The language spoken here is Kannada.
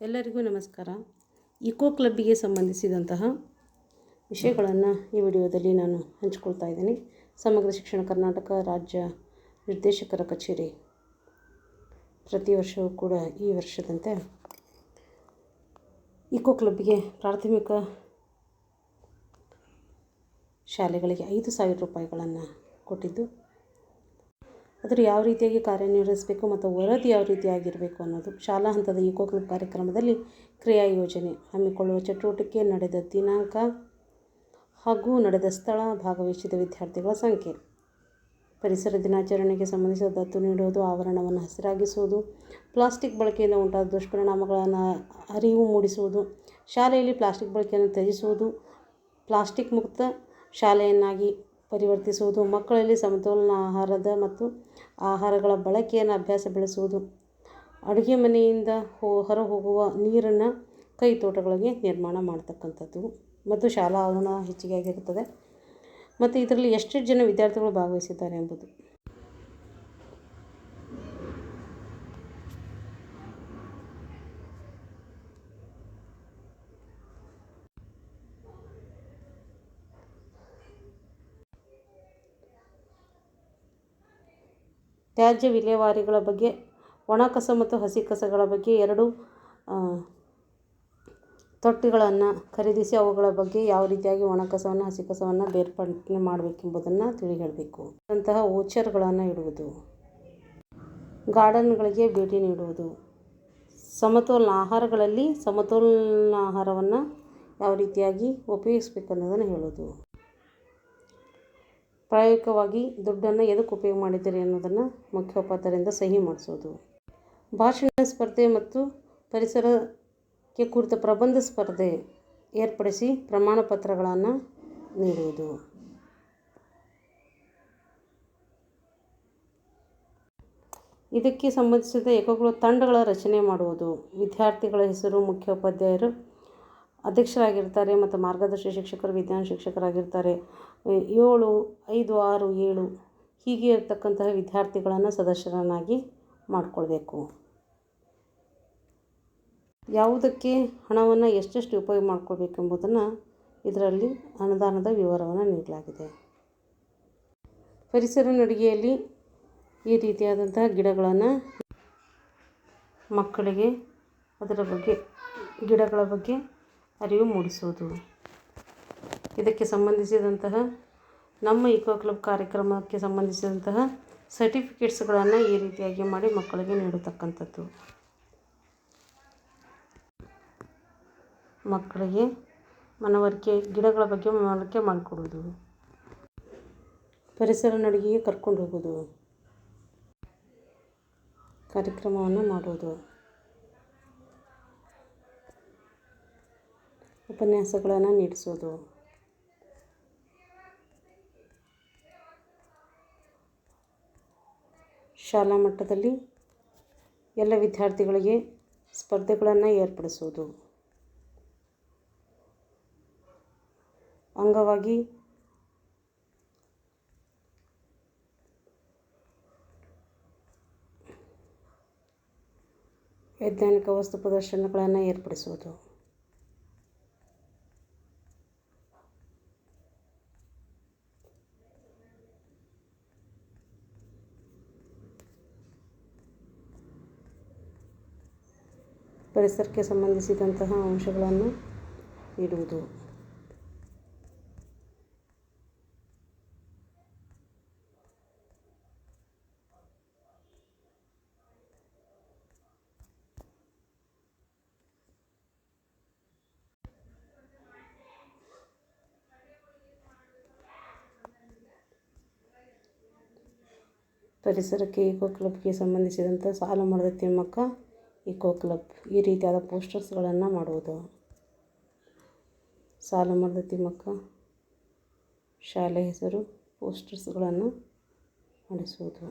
ಎಲ್ಲರಿಗೂ ನಮಸ್ಕಾರ. ಇಕೋ ಕ್ಲಬ್ಬಿಗೆ ಸಂಬಂಧಿಸಿದಂತಹ ವಿಷಯಗಳನ್ನು ಈ ವಿಡಿಯೋದಲ್ಲಿ ನಾನು ಹಂಚಿಕೊಳ್ತಾ ಇದ್ದೀನಿ. ಸಮಗ್ರ ಶಿಕ್ಷಣ ಕರ್ನಾಟಕ ರಾಜ್ಯ ನಿರ್ದೇಶಕರ ಕಚೇರಿ. ಪ್ರತಿ ವರ್ಷವೂ ಕೂಡ ಈ ವರ್ಷದಂತೆ ಇಕೋ ಕ್ಲಬ್ಗೆ ಪ್ರಾಥಮಿಕ ಶಾಲೆಗಳಿಗೆ ಐದು ಸಾವಿರ ರೂಪಾಯಿಗಳನ್ನು ಕೊಟ್ಟಿದ್ದು ಅದರ ಯಾವ ರೀತಿಯಾಗಿ ಕಾರ್ಯನಿರ್ವಹಿಸಬೇಕು ಮತ್ತು ವರದಿ ಯಾವ ರೀತಿಯಾಗಿರಬೇಕು ಅನ್ನೋದು ಶಾಲಾ ಹಂತದ ಇಕೋ ಕ್ಲಬ್ ಕಾರ್ಯಕ್ರಮದಲ್ಲಿ ಕ್ರಿಯಾ ಯೋಜನೆ ಹಮ್ಮಿಕೊಳ್ಳುವ ಚಟುವಟಿಕೆ ನಡೆದ ದಿನಾಂಕ ಹಾಗೂ ನಡೆದ ಸ್ಥಳ ಭಾಗವಹಿಸಿದ ವಿದ್ಯಾರ್ಥಿಗಳ ಸಂಖ್ಯೆ. ಪರಿಸರ ದಿನಾಚರಣೆಗೆ ಸಂಬಂಧಿಸಿದ ದತ್ತು ನೀಡುವುದು, ಆವರಣವನ್ನು ಹಸಿರಾಗಿಸುವುದು, ಪ್ಲಾಸ್ಟಿಕ್ ಬಳಕೆಯಿಂದ ಉಂಟಾದ ದುಷ್ಪರಿಣಾಮಗಳನ್ನು ಅರಿವು ಮೂಡಿಸುವುದು, ಶಾಲೆಯಲ್ಲಿ ಪ್ಲಾಸ್ಟಿಕ್ ಬಳಕೆಯನ್ನು ತ್ಯಜಿಸುವುದು, ಪ್ಲಾಸ್ಟಿಕ್ ಮುಕ್ತ ಶಾಲೆಯನ್ನಾಗಿ ಪರಿವರ್ತಿಸುವುದು, ಮಕ್ಕಳಲ್ಲಿ ಸಮತೋಲನ ಆಹಾರದ ಮತ್ತು ಆಹಾರಗಳ ಬಳಕೆಯನ್ನು ಅಭ್ಯಾಸ ಬೆಳೆಸುವುದು. ಅಡುಗೆ ಮನೆಯಿಂದ ಹೊ ಹೊರ ಹೋಗುವ ನೀರನ್ನು ಕೈ ತೋಟಗಳಿಗೆ ನಿರ್ಮಾಣ ಮಾಡ್ತಕ್ಕಂಥದ್ದು ಮತ್ತು ಶಾಲಾ ಆವರಣ ಹೆಚ್ಚಿಗೆ ಆಗಿರುತ್ತದೆ ಮತ್ತು ಇದರಲ್ಲಿ ಎಷ್ಟು ಜನ ವಿದ್ಯಾರ್ಥಿಗಳು ಭಾಗವಹಿಸಿದ್ದಾರೆ ಎಂಬುದು. ತ್ಯಾಜ್ಯ ವಿಲೇವಾರಿಗಳ ಬಗ್ಗೆ ಒಣ ಕಸ ಮತ್ತು ಹಸಿ ಕಸಗಳ ಬಗ್ಗೆ ಎರಡು ತೊಟ್ಟಿಗಳನ್ನು ಖರೀದಿಸಿ ಅವುಗಳ ಬಗ್ಗೆ ಯಾವ ರೀತಿಯಾಗಿ ಒಣ ಕಸವನ್ನು ಹಸಿ ಕಸವನ್ನು ಬೇರ್ಪಡಣೆ ಮಾಡಬೇಕೆಂಬುದನ್ನು ತಿಳಿ ಹೇಳಬೇಕು ಅಂತಹ ಓಚರ್ಗಳನ್ನು ಇಡುವುದು. ಗಾರ್ಡನ್ಗಳಿಗೆ ಭೇಟಿ ನೀಡುವುದು. ಸಮತೋಲನ ಆಹಾರಗಳಲ್ಲಿ ಸಮತೋಲನ ಆಹಾರವನ್ನು ಯಾವ ರೀತಿಯಾಗಿ ಉಪಯೋಗಿಸ್ಬೇಕು ಅನ್ನೋದನ್ನು ಹೇಳೋದು ಪ್ರಾಯೋಗಿಕವಾಗಿ ದುಡ್ಡನ್ನು ಎದಕ್ಕೆ ಉಪಯೋಗ ಮಾಡಿದ್ದೀರಿ ಅನ್ನೋದನ್ನು ಮುಖ್ಯೋಪಾಧ್ಯಾಯರಿಂದ ಸಹಿ ಮಾಡಿಸೋದು. ಭಾಷಣ ಸ್ಪರ್ಧೆ ಮತ್ತು ಪರಿಸರಕ್ಕೆ ಕುರಿತ ಪ್ರಬಂಧ ಸ್ಪರ್ಧೆ ಏರ್ಪಡಿಸಿ ಪ್ರಮಾಣ ಪತ್ರಗಳನ್ನು ನೀಡುವುದು. ಇದಕ್ಕೆ ಸಂಬಂಧಿಸಿದ ಏಕಗಳು ತಂಡಗಳ ರಚನೆ ಮಾಡುವುದು. ವಿದ್ಯಾರ್ಥಿಗಳ ಹೆಸರು ಮುಖ್ಯೋಪಾಧ್ಯಾಯರು ಅಧ್ಯಕ್ಷರಾಗಿರ್ತಾರೆ ಮತ್ತು ಮಾರ್ಗದರ್ಶಿ ಶಿಕ್ಷಕರು, ವಿಜ್ಞಾನ ಶಿಕ್ಷಕರಾಗಿರ್ತಾರೆ. ಏಳು, ಐದು, ಆರು, ಏಳು ಹೀಗೆ ಇರ್ತಕ್ಕಂತಹ ವಿದ್ಯಾರ್ಥಿಗಳನ್ನು ಸದಸ್ಯರನ್ನಾಗಿ ಮಾಡಿಕೊಳ್ಬೇಕು. ಯಾವುದಕ್ಕೆ ಹಣವನ್ನು ಎಷ್ಟೆಷ್ಟು ಉಪಯೋಗ ಮಾಡ್ಕೊಳ್ಬೇಕೆಂಬುದನ್ನು ಇದರಲ್ಲಿ ಅನುದಾನದ ವಿವರವನ್ನು ನೀಡಲಾಗಿದೆ. ಪರಿಸರ ನಡಿಗೆಯಲ್ಲಿ ಈ ರೀತಿಯಾದಂತಹ ಗಿಡಗಳನ್ನು ಮಕ್ಕಳಿಗೆ ಅದರ ಬಗ್ಗೆ, ಗಿಡಗಳ ಬಗ್ಗೆ ಅರಿವು ಮೂಡಿಸುವುದು. ಇದಕ್ಕೆ ಸಂಬಂಧಿಸಿದಂತಹ ನಮ್ಮ ಇಕೋ ಕ್ಲಬ್ ಕಾರ್ಯಕ್ರಮಕ್ಕೆ ಸಂಬಂಧಿಸಿದಂತಹ ಸರ್ಟಿಫಿಕೇಟ್ಸ್ಗಳನ್ನು ಈ ರೀತಿಯಾಗಿ ಮಾಡಿ ಮಕ್ಕಳಿಗೆ ನೀಡತಕ್ಕಂಥದ್ದು. ಮಕ್ಕಳಿಗೆ ಮನವರಿಕೆ, ಗಿಡಗಳ ಬಗ್ಗೆ ಮನವರಿಕೆ ಮಾಡಿಕೊಡೋದು ಪರಿಸರ ನಡಿಗೆಗೆ ಕರ್ಕೊಂಡು ಹೋಗೋದು ಕಾರ್ಯಕ್ರಮವನ್ನು ಮಾಡೋದು ಉಪನ್ಯಾಸಗಳನ್ನು ನೀಡಿಸೋದು ಶಾಲಾ ಮಟ್ಟದಲ್ಲಿ ಎಲ್ಲ ವಿದ್ಯಾರ್ಥಿಗಳಿಗೆ ಸ್ಪರ್ಧೆಗಳನ್ನು ಏರ್ಪಡಿಸುವುದು. ಅಂಗವಾಗಿ ವೈಜ್ಞಾನಿಕ ವಸ್ತು ಪ್ರದರ್ಶನಗಳನ್ನು ಏರ್ಪಡಿಸುವುದು. ಪರಿಸರಕ್ಕೆ ಸಂಬಂಧಿಸಿದಂತಹ ಅಂಶಗಳನ್ನು ಇಡುವುದು ಪರಿಸರಕ್ಕೆ ಈಕೋ ಕ್ಲಬ್ಗೆ ಸಂಬಂಧಿಸಿದಂಥ ಸಾಲು ಮರದ ತಿಮ್ಮಕ್ಕ ಇಕೋ ಕ್ಲಬ್ ಈ ರೀತಿಯಾದ ಪೋಸ್ಟರ್ಸ್ಗಳನ್ನು ಮಾಡುವುದು ಸಾಲು ಮರದ ತಿಮ್ಮಕ್ಕ ಶಾಲೆ ಹೆಸರು ಪೋಸ್ಟರ್ಸ್ಗಳನ್ನು ಮಾಡಿಸುವುದು